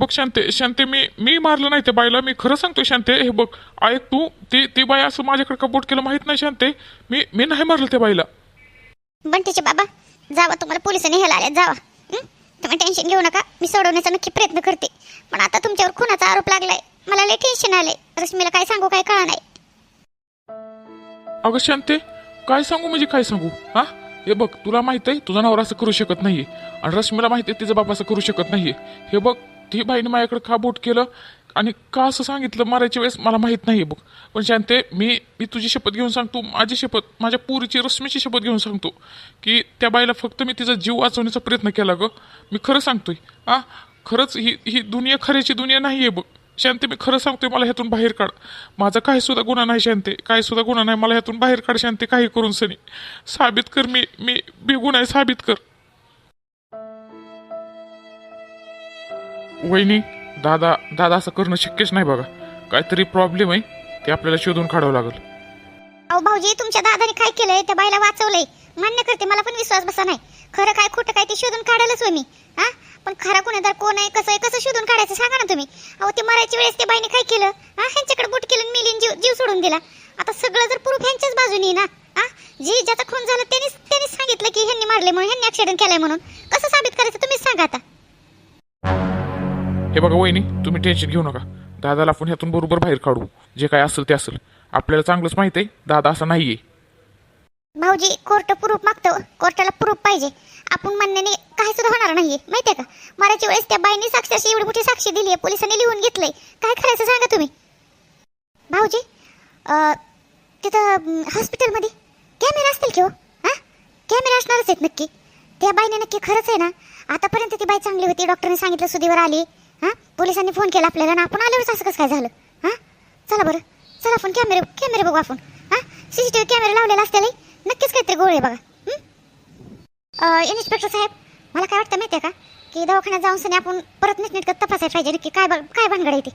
बघ शांते शांते मी मी मारलं नाही त्या बाईला. मी खरं सांगतोय शांते हे बघ ऐक तू ती ती बाई असं माझ्याकडे कपोट केलं माहीत नाही शांते. मी मी नाही मारलं त्या बाईला. बंटीचे बाबा. जावा तुम्हाला पोलिसांनी ह्याला आल्या जावा. हं? तुम्ही टेन्शन घेऊ नका. मी सोडवण्याचा नक्की प्रयत्न करते. पण आता तुमच्यावर खुनाचा आरोप लागलाय. मला लय टेन्शन आलंय. रश्मीला काय सांगू काय कळा नाही. अगं शांते काय सांगू म्हणजे काय सांगू? हा? हे बघ तुला माहीत आहे तुझा नवरा असं करू शकत नाहीये. आणि रश्मीला माहिती आहे तिचा बाप असं करू शकत नाहीये. हे बघ ती बाईने माझ्याकडे का बोट केलं आणि का असं सांगितलं मारायच्या वेळेस मला माहीत नाही बघ. पण शांते मी मी तुझी शपथ घेऊन सांगतो माझी शपथ माझ्या पुरीची रश्मीची शपथ घेऊन सांगतो की त्या बाईला फक्त मी तिचा जीव वाचवण्याचा प्रयत्न केला ग. मी खरं सांगतोय हा खरंच ही ही दुनिया खऱ्याची दुनिया नाही आहे बघ. शांते मी खरं सांगतोय मला ह्यातून बाहेर काढ. माझा काही सुद्धा गुन्हा नाही शांते काही सुद्धा गुन्हा नाही. मला ह्यातून बाहेर काढ शांते काही करून सनी. साबित कर मी मी बेगुण आहे साबित कर. वहिनी दादा दादा असं करणं शक्यच नाही बघा. काहीतरी प्रॉब्लेम आहे ते आपल्याला शोधून काढावं लागेल. अहो भाऊजी तुमच्या दादाने काय केलंय? त्या बाईला वाचवलंय. मान्य करते मला पण विश्वास बसा नाही. खरं काय खोटं काय ते शोधून काढायलाच होय मी हा? पण खरा गुन्हेगार कोण आहे कसं आहे कसं शोधून काढायचं सांगा ना तुम्ही. अहो ते मरायच्या वेळेस ते बाईने काय केलं? हा ह्यांच्याकडे बुट केलं आणि मिलीन जीव जीव सोडून दिला. आता सगळं जर प्रूफ ह्यांच्याच बाजूने ना हा? जी ज्याचा खून झाला त्यांनीच त्यांनीच सांगितलं की ह्यांनी मारले म्हणून ह्यांनी ऍक्सिडेंट केलाय म्हणून. कसं साबित करायचं तुम्हीच सांगा आता. हे बघा वहिनी तुम्ही टेन्शन घेऊ नका. दादाला आपण ह्यातून बरोबर बाहेर काढू. जे काय असेल ते असेल. आपल्याला चांगलंच माहीत आहे दादा असा नाहीये. भाऊजी कोर्ट प्रूफ मागतो. कोर्टाला प्रूफ पाहिजे. आपण म्हणण्याने काही सुद्धा होणार नाहीये. माहितीये का? मराठी वेळेस त्या बाईने साक्षरशी एवढी मोठी साक्षी दिली आहे पोलिसांनी लिहून घेतलंय. काय करायचं सांगा तुम्ही. भाऊजी तिथं हॉस्पिटलमध्ये कॅमेरा असतील की हो? हा? कॅमेरा असणारच आहेत नक्की. त्या बाईने नक्की खरंच आहे ना? आतापर्यंत ती बाई चांगली होती. डॉक्टरने सांगितलं सुदीवर आली. हां? पोलिसांनी फोन केला आपल्याला ना आपण आल्यावरच असं कसं काय झालं? हां? चला बरं. चला आपण कॅमेरे कॅमेरे बघू आपण. हां? सी सी टी व्ही कॅमेरे लावलेला असलेला नक्कीच काहीतरी गोळ आहे बघा. इन्स्पेक्टर साहेब मला काय वाटतं माहिती आहे का? की दवाखान्यात जाऊन सनी आपण परत नीटनेटकं तपासायला पाहिजे नक्की काय काय भानगड आहे ती?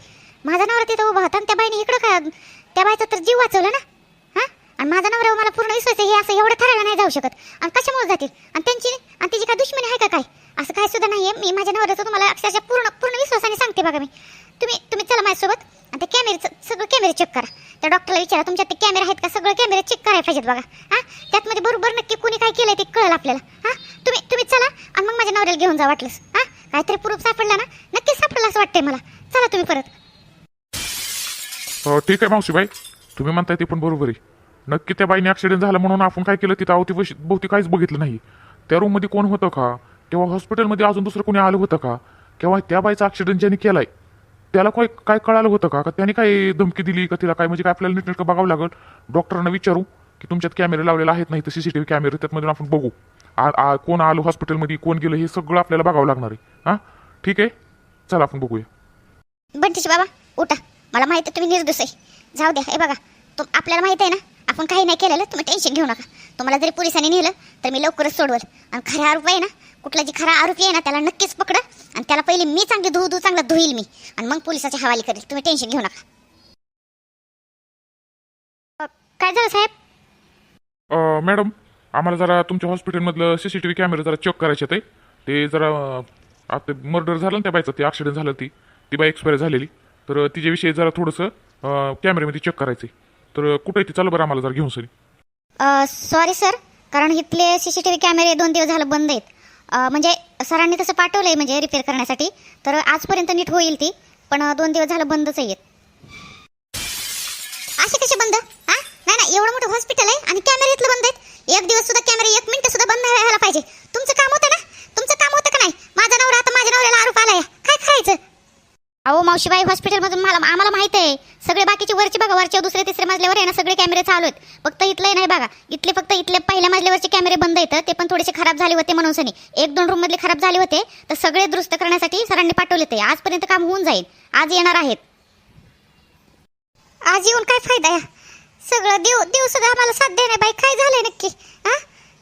माझा नवरा तिथं उभा होता आणि त्या बाईने इकडं काय त्या बाईचा तर जीव वाचवला ना? आणि माझा नवरा मला पूर्ण विश्वास आहे हे असं एवढं ठरायला नाही जाऊ शकत. आणि कशामुळे जातील? आणि त्यांची आणि तिची काय दुश्मनी आहे का काय? असं काय सुद्धा नाहीये. मी माझ्या नवऱ्याचं तुम्हाला अक्षरशः पूर्ण पूर्ण विश्वासाने सांगते बघा मी. तुम्ही तुम्ही चला माझ्यासोबत आणि ते कॅमेरे सगळं कॅमेरे चेक करा. त्या डॉक्टरला विचारा तुमच्यात ते कॅमेरे आहेत का? सगळं कॅमेरे चेक करायला पाहिजेत बघा. हां? त्यातमध्ये बरोबर नक्की कोणी काय केलंय ते कळेल आपल्याला. हां? तुम्ही तुम्ही चला आणि मग माझ्या नवऱ्याला घेऊन जा वाटलंस. हां? काहीतरी प्रूफ सापडला ना? नक्कीच सापडला असं वाटतंय मला. चला तुम्ही परत. हो ठीक आहे मावशीबाई. तुम्ही म्हणताय ते पण बरोबर आहे. नक्की त्या बाईने ॲक्सिडेंट झाला म्हणून आपण काय केलं? तिथं अवती बहुती काहीच बघितलं नाही. त्या रूममध्ये कोण होतं का? तेव्हा हॉस्पिटलमध्ये अजून दुसरं कोणी आलं होतं का? किंवा त्या बाईचा ॲक्सिडेंट ज्याने केलाय त्याला काय काय कळालं होतं का? का त्याने काय धमकी दिली? का तिला काय म्हणजे काय आपल्याला नीटनेटकं बघावं लागेल? डॉक्टरांना विचारू की तुमच्यात कॅमेरे लावलेले आहेत नाही तर सी सी टी व्ही कॅमेरे त्यातमधून आपण बघू. आ- आ- कोण आलो हॉस्पिटलमध्ये कोण गेलं हे सगळं आपल्याला बघावं लागणार आहे. हां? ठीक आहे? चला आपण बघूया. बंटीचे बाबा उठा. मला माहिती तुम्ही निर्दोष आहे. जाऊ द्या हे बघा. तो आपल्याला माहिती आहे ना? आपण काही नाही केलेलं तुम्ही टेन्शन घेऊ नका. तुम्हाला जरी पोलिसांनी नेलं तर मी लवकरच सोडवल. आणि खरा आरोपी आहे ना कुठला जी खरा आरोपी आहे ना त्याला नक्कीच पकडा. आणि त्याला पहिले मी चांगली धुऊ धुऊ चांगला धुईल मी. आणि मग पोलिसाच्या हवाली करेल. तुम्ही टेन्शन घेऊ नका. काय झालं साहेब? अ, मॅडम आम्हाला जरा तुमच्या हॉस्पिटलमधलं C C T V camera जरा चेक करायचे ते ते जरा अ, आता मर्डर झालं ना त्या बाईचं ते ॲक्सिडेंट झालं ती ती बाई एक्सपायर झालेली. तर तिच्याविषयी जरा थोडंसं अ, कॅमेऱ्यामध्ये चेक करायचं आहे तर कुठे आहे ती? चालू बरं आम्हाला जर घेऊन सरी. सॉरी सर कारण इथले सी सी टी व्ही कॅमेरे दोन दिवस झालं बंद आहेत. अ, म्हणजे सरांनी तसं पाठवलं आहे म्हणजे रिपेअर करण्यासाठी तर आजपर्यंत नीट होईल ती पण अ, दोन दिवस झालं बंदच आहेत. असे कसे बंद? हा नाही नाही एवढं मोठं हॉस्पिटल आहे आणि कॅमेरे इथलं बंद आहेत. एक दिवस सुद्धा कॅमेरे एक मिनिट सुद्धा बंद व्हायला पाहिजे. तुमचं काम होतं ना? तुमचं काम होतं का नाही? माझा नवरा आता माझ्या नवऱ्याला आरोप आलाय. काय खायचं? अहो मावशीबाई हॉस्पिटलमधून मला आम्हाला माहीत आहे. सगळे बाकीचे वरचे बघा वरच्या दुसऱ्या तिसऱ्या मजल्यावर आहे ना सगळे कॅमेरे चालू आहेत. फक्त इथले नाही बघा. इथले फक्त इथले पहिल्या मजल्यावरचे कॅमेरे बंद आहेत. ते पण थोडेसे खराब झाले होते म्हणून सनी. एक दोन रूम मधले खराब झाले होते. तर सगळे दुरुस्त करण्यासाठी सरांनी पाठवले ते. आजपर्यंत काम होऊन जाईल. आज येणार आहेत. आज येऊन काय फायदा आहे सगळं देव देव सगळं आम्हाला साथ देणार बाई. काय झालंय नक्की? हा?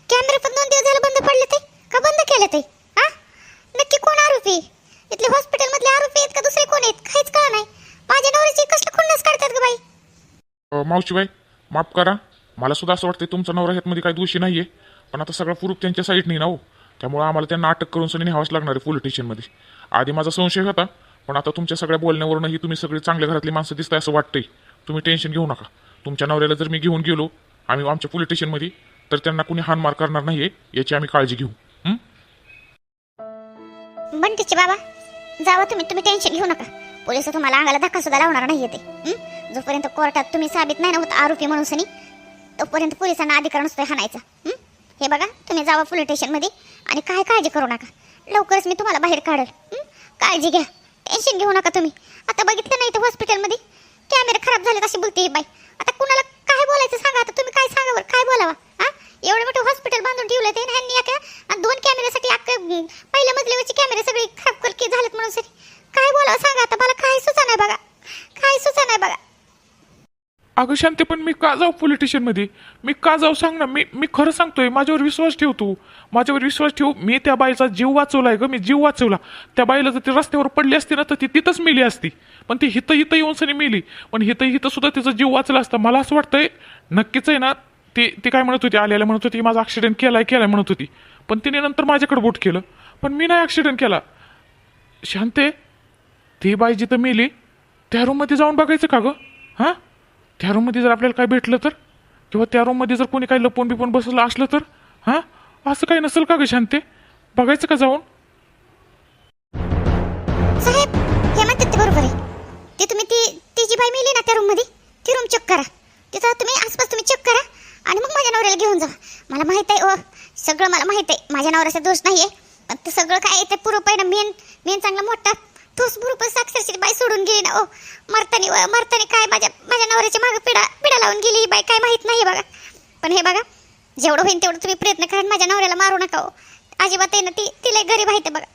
कॅमेरे पण दोन दिवस झाले बंद पडले ते? का बंद केले ते? हा? नक्की कोण आरोपी? इथले हॉस्पिटलमधले आरोपी आहेत का? दुसरे कोण आहेत? काहीच कळ नाही. माझ्या नवऱ्याची कसलं खुन्नस काढतात ग बाई? अ, मावशीबाई माफ करा. मला सुद्धा असं वाटतं तुमचा नवरा ह्यातमध्ये काही दोषी नाही आहे पण आता सगळा प्रूफ त्यांच्या साईडनी ना हो. त्यामुळे आम्हाला त्यांना अटक करून सनी न्यावाच लागणार आहे पोलीस स्टेशनमध्ये. आधी माझा संशय होता पण आता तुमच्या सगळ्या बोलण्यावरूनही तुम्ही सगळे चांगल्या घरातली माणसं दिसताय असं वाटतंय. तुम्ही टेन्शन घेऊ नका. तुमच्या नवऱ्याला जर मी घेऊन गेलो आम्ही आमच्या पोलीस स्टेशनमध्ये तर त्यांना कुणी हानमार करणार नाहीये याची आम्ही काळजी घेऊ. हं? बंटीचे बाबा जावा तुम्ही तुम्ही टेन्शन घेऊ नका. पोलीस तुम्हाला अंगाला धक्का सुद्धा लावणार नाही ते. जोपर्यंत कोर्टात तुम्ही साबित नाही ना होत आरोपी म्हणून सनी तोपर्यंत पोलिसांना अधिकार नसतोय हाणायचा. हे? बघा तुम्ही जावा पोलीस स्टेशनमध्ये आणि काय काळजी करू नका. लवकरच मी तुम्हाला बाहेर काढल. काळजी घ्या. टेन्शन घेऊ नका तुम्ही. आता बघितलं नाही तर हॉस्पिटलमध्ये कॅमेरे खराब झाले तशी बोलते ही बाई. आता कुणाला काय बोलायचं सांगा आता. तुम्ही काय सांगा बरं? काय बोलावा? हा? एवढं मोठं हॉस्पिटल बांधून ठेवलं ते ह्यांनी दोन कॅमेऱ्यासाठी अख्खं पहिल्या मजल्यावरचे कॅमेरे सगळे खराब करके झालेत म्हणून सरी काय बोला सांगा आता मला काय सुचा नाही बघा. काय सुचा नाही बघा. अगं शांती पण मी का जाऊ पोलीस स्टेशनमध्ये मी का जाऊ सांग ना मी मी खरं सांगतोय माझ्यावर विश्वास ठेव तू. माझ्यावर विश्वास ठेव मी त्या बाईचा जीव वाचवलाय ग मी जीव वाचवला. त्या बाईला जर ती रस्त्यावर पडली असती ना तर ती तिथंच मेली असती. पण ती हिथं हिथं येऊन सनी मेली. पण हिथं हिथं सुद्धा तिचा जीव वाचला असता. मला असं वाटतंय नक्कीच आहे ना ती ती काय म्हणत होती आल्याला म्हणत होती माझा ॲक्सिडेंट केलाय केलाय म्हणत होती. पण तिने नंतर माझ्याकडे बोट केलं. पण मी नाही ॲक्सिडेंट केला. शांते ती बाई जिथं मेली त्या रूममध्ये जाऊन बघायचं का गं? हां? त्या रूममध्ये जर आपल्याला काय भेटलं तर? किंवा त्या रूममध्ये जर कोणी काही लपून बिपून बसलं असलं तर? हां? असं काही नसेल का ग शांते? बघायचं का जाऊन? साहेब हे म्हणतात ते बरोबर आहे. ते तुम्ही ती ती जी बाई मेली ना त्या रूममध्ये ती रूम चेक करा. तिथं तुम्ही आसपास तुम्ही चेक करा आणि मग माझ्या नवऱ्याला घेऊन जा. मला माहीत आहे ओ सगळं मला माहीत आहे. माझ्या नवऱ्याचा दोष नाही आहे पण ते सगळं काय आहे ते पुरं ना मेन मेन चांगला मोठा तोच बरोबर साक्षरची बाई सोडून गेली ना ओ. मरतानी मरतानी काय माझ्या माझ्या नवऱ्याच्या मागे पिढा पिढा लावून गेली ही बाई काय माहीत नाही बघा. पण हे बघा जेवढं होईल तेवढं तुम्ही प्रयत्न करा माझ्या नवऱ्याला मारू नका हो अजिबात आहे ना ती तिला गरीब आहे ते बघा.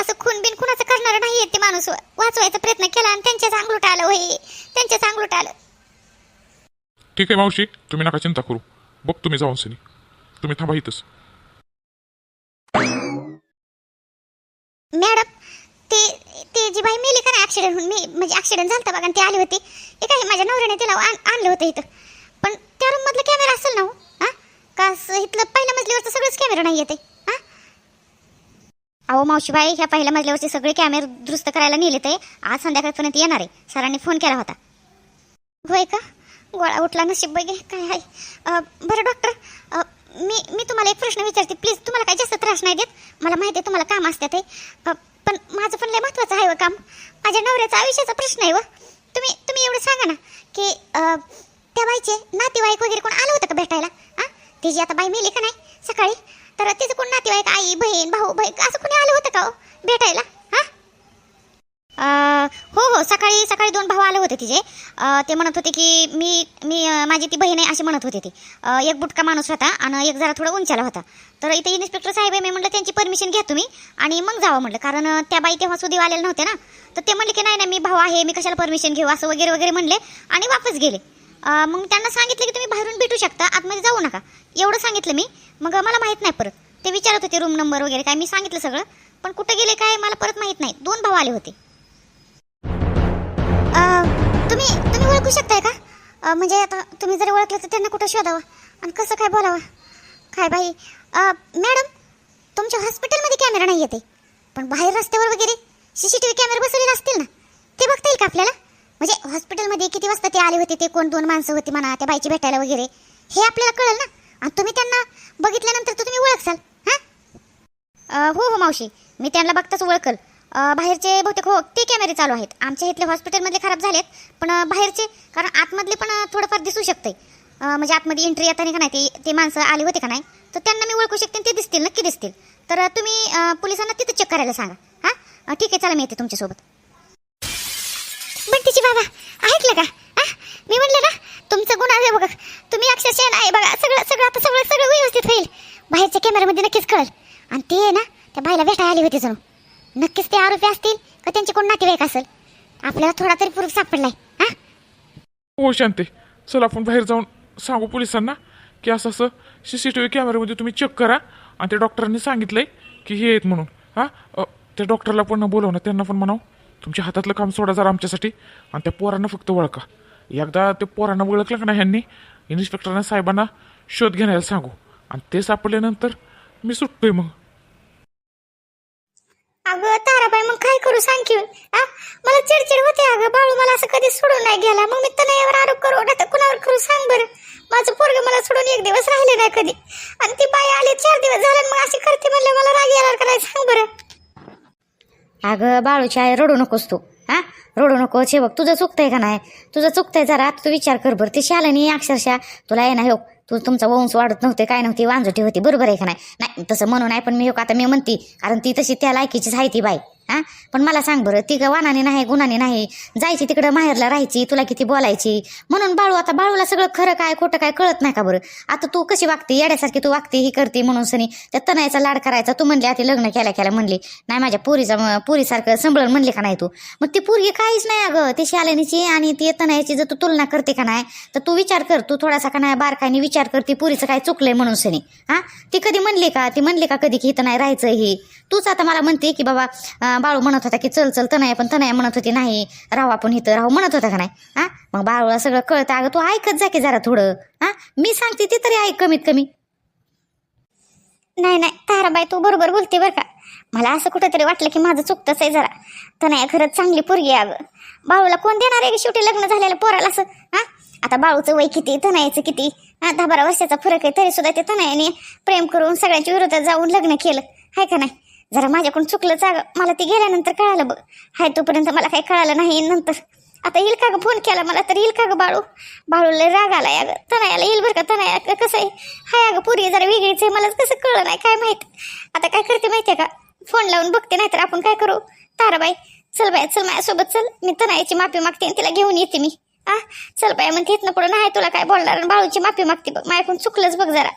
असं खून बिन कुणाचं करणार नाहीये ते माणूस वाचवायचा प्रयत्न केला आणि त्यांच्याच अंगलूट आलं होय. त्यांच्याच अंगलूट आलं. ठीक आहे मावशी तुम्ही नका चिंता करू. बघ तुम्ही जाऊन सनी तुम्ही थांबा इथंच. मॅडम ते ते जी बाई मेली का ना होऊन मी म्हणजे ॲक्सिडेंट झालता बघा ते ती आली होती. हे काय माझ्या नवऱ्याने तिला आणलं होतं इथं. पण त्या रूममधला कॅमेरा असेल ना हो? हां? का असं इथलं पहिल्या मजल्यावरचं सगळंच कॅमेरा नाही येते हां? अहो मावशीबाई ह्या पहिल्या मजल्यावरचे सगळे कॅमेरे दुरुस्त करायला नेले ते आज संध्याकाळपर्यंत येणार आहे. सरांनी फोन केला होता. होय का? गोळा उठला नशीब बघे काय आहे? बरं डॉक्टर मी मी तुम्हाला एक प्रश्न विचारते. प्लीज तुम्हाला काय जास्त त्रास नाही देत? मला माहिती आहे तुम्हाला काम असते ते पण माझं पण लय महत्त्वाचं आहे व काम. माझ्या नवऱ्याचा आयुष्याचा प्रश्न आहे व तुम्ही तुम्ही एवढं सांगा ना की त्या बाईचे नातेवाईक वगैरे कोण आलं होतं का भेटायला? हां तिची आता बाई मेली का नाही सकाळी? तर तिचं कोण नातेवाईक आई बहीण भाऊ बहीण असं कोणी आलं होतं का हो भेटायला? हो हो सकाळी सकाळी दोन भाऊ आले होते तिचे. ते म्हणत होते की मी मी माझी ती बहीण आहे असे म्हणत होते ते. एक बुटका माणूस होता आणि एक जरा थोडा उंचाला होता. तर इथे इन्स्पेक्टर साहेब आहे मी म्हटलं त्यांची परमिशन घ्या तुम्ही आणि मग जावं म्हटलं. कारण त्या बाई तेव्हा सुदेव आलेले नव्हते ना. तर ते म्हणले की नाही नाही मी भाऊ आहे मी कशाला परमिशन घेऊ? असं वगैरे वगैरे म्हणले आणि वापस गेले. मग त्यांना सांगितलं की तुम्ही बाहेरून भेटू शकता आतमध्ये जाऊ नका. एवढं सांगितलं मी. मग मला माहीत नाही परत. ते विचारत होते रूम नंबर वगैरे काय मी सांगितलं सगळं. पण कुठं गेले काय मला परत माहीत नाही. दोन भाऊ आले होते. ओळखू शकताय का? म्हणजे आता तुम्ही जर ओळखलं तर त्यांना कुठं शोधावं? आणि कसं काय बोलावं? काय बाई? मॅडम तुमच्या हॉस्पिटलमध्ये कॅमेरा नाही येते. पण बाहेर रस्त्यावर वगैरे सी सी टी व्ही कॅमेरे बसवलेले असतील ना? ते बघता येईल का आपल्याला? म्हणजे हॉस्पिटलमध्ये किती वाजता ते आले होते ते? कोण दोन माणसं होती म्हणा त्या बाईची भेटायला वगैरे? हे आपल्याला कळेल ना? आणि तुम्ही त्यांना बघितल्यानंतर तर तुम्ही ओळखसाल हां? हो हो मावशी. मी त्यांना बघताच ओळखल. बाहेरचे बहुतेक हो ते कॅमेरे चालू आहेत. आमच्या इथले हॉस्पिटलमधले खराब झालेत पण बाहेरचे कारण आतमधले पण थोडंफार दिसू शकते म्हणजे आतमध्ये एंट्री येताना का नाही ते ते माणसं आले होते का नाही तर त्यांना मी ओळखू शकते ते दिसतील नक्की दिसतील. तर तुम्ही पोलिसांना तिथं चेक करायला सांगा. हां? ठीक आहे चला मी येते तुमच्यासोबत. बंटीची बाबा ऐकलं का? आ? मी म्हणलं ना तुमचं गुन्हा आहे बघा. तुम्ही अक्षरशः नाही बघा सगळं सगळं आता सगळं सगळं व्यवस्थित होईल. बाहेरच्या कॅमेऱ्यामध्ये नक्कीच कळेल. आणि ते आहे ना त्या बाईला भेटायला आली होती जणू. नक्कीच ते आरोपी असतील का त्यांचे कोण नातेवाईक असेल? आपल्याला थोडा तरी प्रूफ सापडलाय हा? हो शांते. चल आपण बाहेर जाऊन सांगू पोलिसांना की असं असं सी सी टी व्ही कॅमेऱ्यामध्ये तुम्ही चेक करा. आणि त्या डॉक्टरांनी सांगितलंय की हे आहेत म्हणून हां? त्या डॉक्टरला पण बोलव ना त्यांना पण म्हणावं तुमच्या हातातलं काम सोडा जरा आमच्यासाठी आणि त्या पोरांना फक्त ओळखा एकदा ते पोरांना ओळखलं का नाही ह्यांनी इन्स्पेक्टरांना साहेबांना शोध घेण्याला सांगू. आणि ते सापडल्यानंतर मी सुटतोय मग. अगं ताराबाई मग काय करू सांग की मला चिडचिड होते अगं बाळू मला असं कधी सोडून नाही गेला. मग मी तनयावर आरोप करू आता कुणावर करू सांग बरं. माझं पोरग मला सोडून एक दिवस राहिले नाही कधी. आणि ती बाई आली चार दिवस झाले मग अशी करते म्हणलं मला राग येणार का नाही सांग बरं. अगं बाळूची आई रडू नकोस तू. हा रडू नको हे बघ तुझं चुकतंय का नाही? तुझं चुकतंय जरा तू विचार कर बरं. ती नाही अक्षरशः तुला येणार ना हो तू तुमचा वंश वाढत नव्हते काय नव्हती वांजोटी होती बरोबर आहे का नाही? नाही तसं म्हणून आहे पण मी हो का आता मी म्हणते कारण ती तशी त्या लायकीचीच आहे ती बाई. हा? पण मला सांग बरं ती वानाने नाही गुणाने नाही जायची तिकडं माहेरला राहायची तुला किती बोलायची? म्हणून बाळू आता बाळूला सगळं खरं काय खोटं काय कळत नाही का बरं? आता तू कशी वागते? येड्यासारखी तू वागते ही करते म्हणून सनी. त्या तनयाचा लाड करायचा तू म्हणली आता लग्न केल्या केल्या म्हणली. नाही माझ्या पोरीचा पोरीसारखं संभळण म्हणले का नाही तू? मग ती पोरगी काहीच नाही अगं. ती शालिनीची आणि ती तनयाची जर तू तुलना करते का नाही तर तू विचार कर. तू थोडासा का नाही बारकाईने विचार कर ती पोरीचं काय चुकलंय म्हणून सनी. हा? ती कधी म्हणली का? ती म्हणली का कधी की इथं नाही राहायचं ही? तूच आता मला म्हणते की बाबा बाळू म्हणत होता की चल चल तनया पण तनया म्हणत होती नाही राहू आपण इथं राहू म्हणत होता का नाही? हा मग बाळूला सगळं कळतं. अगं तू ऐकत जा की जरा थोडं. हा मी सांगते ते तरी ऐक कमीत कमी. नाही नाही ताराबाई तू बरोबर बोलते बरं का. मला असं कुठंतरी वाटलं की माझं चुकतंच आहे जरा. तनया खरंच चांगली पोरगी आहे अगं. बाळूला कोण देणार आहे शेवटी लग्न झालेलं पोराला असं? हा आता बाळूचं वय किती तनयाचं किती? दहा बारा वर्षाचा फरक आहे तरी सुद्धा ते तनयाने प्रेम करून सगळ्यांच्या विरोधात जाऊन लग्न केलं. आहे का नाही? जरा माझ्याकडून चुकलं जाग. मला ते गेल्यानंतर कळालं बघ. हाय तोपर्यंत मला काही कळालं नाही. नंतर आता येईल का ग? फोन केला मला तर येईल का ग बाळू? बाळूला राग आलाय अगं तनायाला येईल बरं का? तनाया कसं आहे? हाय अगं पुरी जरा वेगळीच आहे. मला कसं कळलं नाही? काय माहीत? आता काय करते माहिती आहे का? फोन लावून बघते नाहीतर आपण काय करू? ताराबाई चल बाय चल माझ्यासोबत चल. मी तनायाची माफी मागते आणि तिला घेऊन येते मी. आ? चल बाय म्हणते इथनं पुढं नाही तुला काय बोलणार? आणि बाळूची माफी मागते बघ. माझ्याकडून चुकलंच बघ जरा.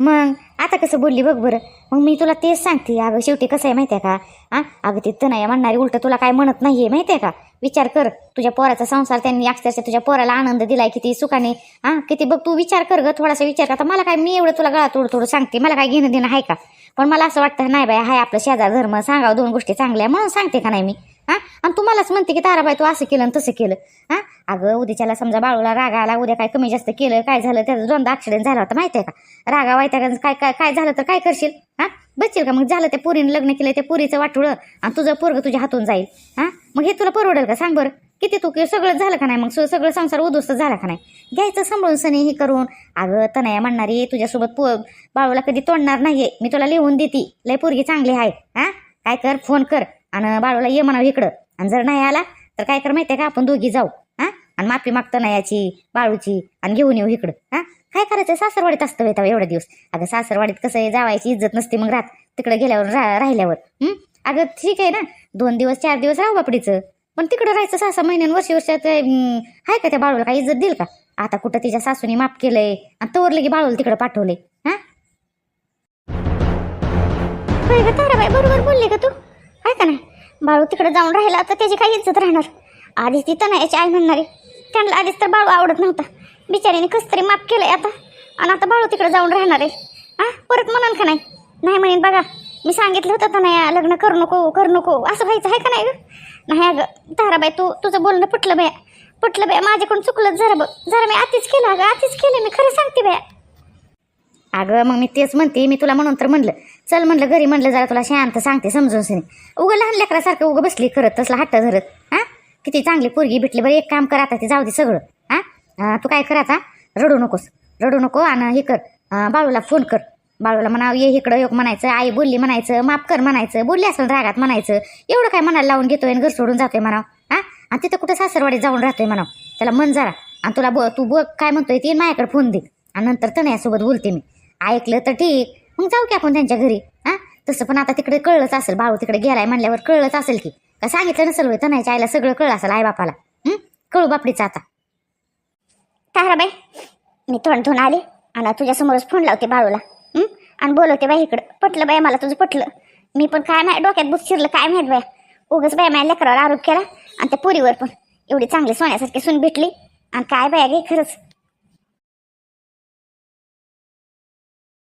मग आता कसं बोलली बघ बरं. मग मी तुला तेच सांगते अगं शेवटी कसं आहे माहिती आहे का? हा? अगं ते तनया म्हणणारी उलट तुला काय म्हणत नाहीये माहिती आहे का? विचार कर तुझ्या पोराचा संसार त्यांनी अक्षरशः तुझ्या पोराला आनंद दिलाय किती सुखाने. हा? किती बघ तू विचार कर ग थोडासा विचार कर. आता मला काय मी एवढं तुला गळा थोडं थोडं सांगते मला काय घेणं देणं आहे का? पण मला असं वाटतं नाही बाय हाय आपलं शेजार धर्म सांगावं दोन गोष्टी चांगल्या म्हणून सांगते का नाही मी? हा? आणि तुम्हालाच म्हणते की ताराबाई तू असं केलं आणि तसं केलं. हा? अगं उद्याच्याला समजा बाळूला राग आला उद्या काय कमी जास्त केलं काय झालं त्याचा दोनदा ऍक्सिडेंट झाला होता माहिती आहे का? रागा वायता काय काय काय झालं तर काय करशील? हा? बसशील का? मग झालं त्या पुरीने लग्न केलं त्या पुरीचं वाटुळं आणि तुझं पोरग तुझ्या हातून जाईल. हा? मग हे तुला परवडेल का? सांग बरं. किती तू सगळं झालं का नाही? मग सगळं संसार उद्ध्वस्त झाला का नाही? घ्यायचं सांभाळून सनी हे करून. अगं तनया म्हणणारी तुझ्यासोबत पो बाळूला कधी तोडणार नाहीये. मी तुला लिहून देते. लय पोरगी चांगली आहे हा? काय कर फोन कर. आणि बाळूला ये म्हणावं इकडं. आणि जर नाही आला तर काय कर माहितीये का? आपण दोघी जाऊ हा? आणि माफी मागतं ना याची बाळूची आणि घेऊन येऊ इकडं हा? काय करायचं? सासरवाडीत असतं वेताव एवढा दिवस. अगं सासरवाडीत कसं आहे जावायची इज्जत नसते मग रात. तिकडे गेल्यावर रा राहिल्यावर अगं ठीक आहे ना? दोन दिवस चार दिवस राहू बापडीचं. पण तिकडं राहायचं सहा सहा महिन्यान वर्ष वर्षात आहे का त्या बाळूला काही इज्जत देईल का? आता कुठं तिच्या सासूने माफ केलंय आणि तोवर लगे बाळूला तिकडे पाठवले हा? होय ताराबाई बरोबर बोलली का तू. आहे का नाही? बाळू तिकडे जाऊन राहिला तर त्याची काही इज्जत राहणार? आधीच ती याची आई म्हणणारी. त्यांना आधीच तर बाळू आवडत नव्हता. बिचारीने कस तरी माफ केलंय आता. आणि आता बाळू तिकडे जाऊन राहणार आहे. हा? परत म्हणन का नाही? नाही म्हणेन बघा मी सांगितलं होतं तनया लग्न करू नको करू नको. असं व्हायचं आहे का नाही ग? नाही अगं ताराबाई तू तुझं बोलणं पटलं बया पटलं बया माझ्याकडून चुकलं जरा बघ. जरा मी आतीच केलं अगं आतीच केलं मी खरं सांगते बया अगं मग मी तेच म्हणते मी तुला म्हणून तर म्हणलं. चल म्हणलं घरी म्हणलं जरा तुला शांत सांगते समजून सनी. उगं लहान लेकरासारखं उगं बसली करत तसला हट्ट धरत. हा? किती चांगली पोरगी भेटली बरं एक काम कर आता ते जाऊ दे सगळं. हा? तू काय कर आता रडू नकोस. रडू नको आणि हे कर. बाळूला फोन कर. बाळूला म्हणाव ये इकडं योग म्हणायचं आई बोलली म्हणायचं माफ कर म्हणायचं बोलली असेल रागात म्हणायचं एवढं काय मनाला लावून घेतोय आणि घर सोडून जातोय म्हणाव हा? आणि तिथं कुठं सासरवाडीत जाऊन राहतोय म्हणाव त्याला मन जरा. आणि तुला ब तू बघ काय म्हणतोय ती माझ्याकडे फोन दे. आणि नंतर तनयासोबत बोलते मी. ऐकलं तर ठीक मग जाऊ की आपण त्यांच्या घरी हा? तसं पण आता तिकडे कळलंच असेल बाळू तिकडे गेलाय म्हणल्यावर कळलंच असेल की. का सांगितलं नसेल होय तनयाच्या आईला सगळं कळलं असेल आई बापाला कळू बापडीचं आता. ताराबाई मी तोंड धुवून आले आणि तुझ्यासमोरच फोन लावते बाळूला. आणि बोलवते बाई इकडं. पटलं बाई मला तुझं पटलं. मी पण काय माहिती डोक्यात बुक शिरलं काय माहीत बाय उगच बाय माझ्या लेकरावर आरोप केला आणि त्या पुरीवर पण. एवढी चांगली सोन्यासारखी सून भेटली. आणि काय बाय गे खरंच.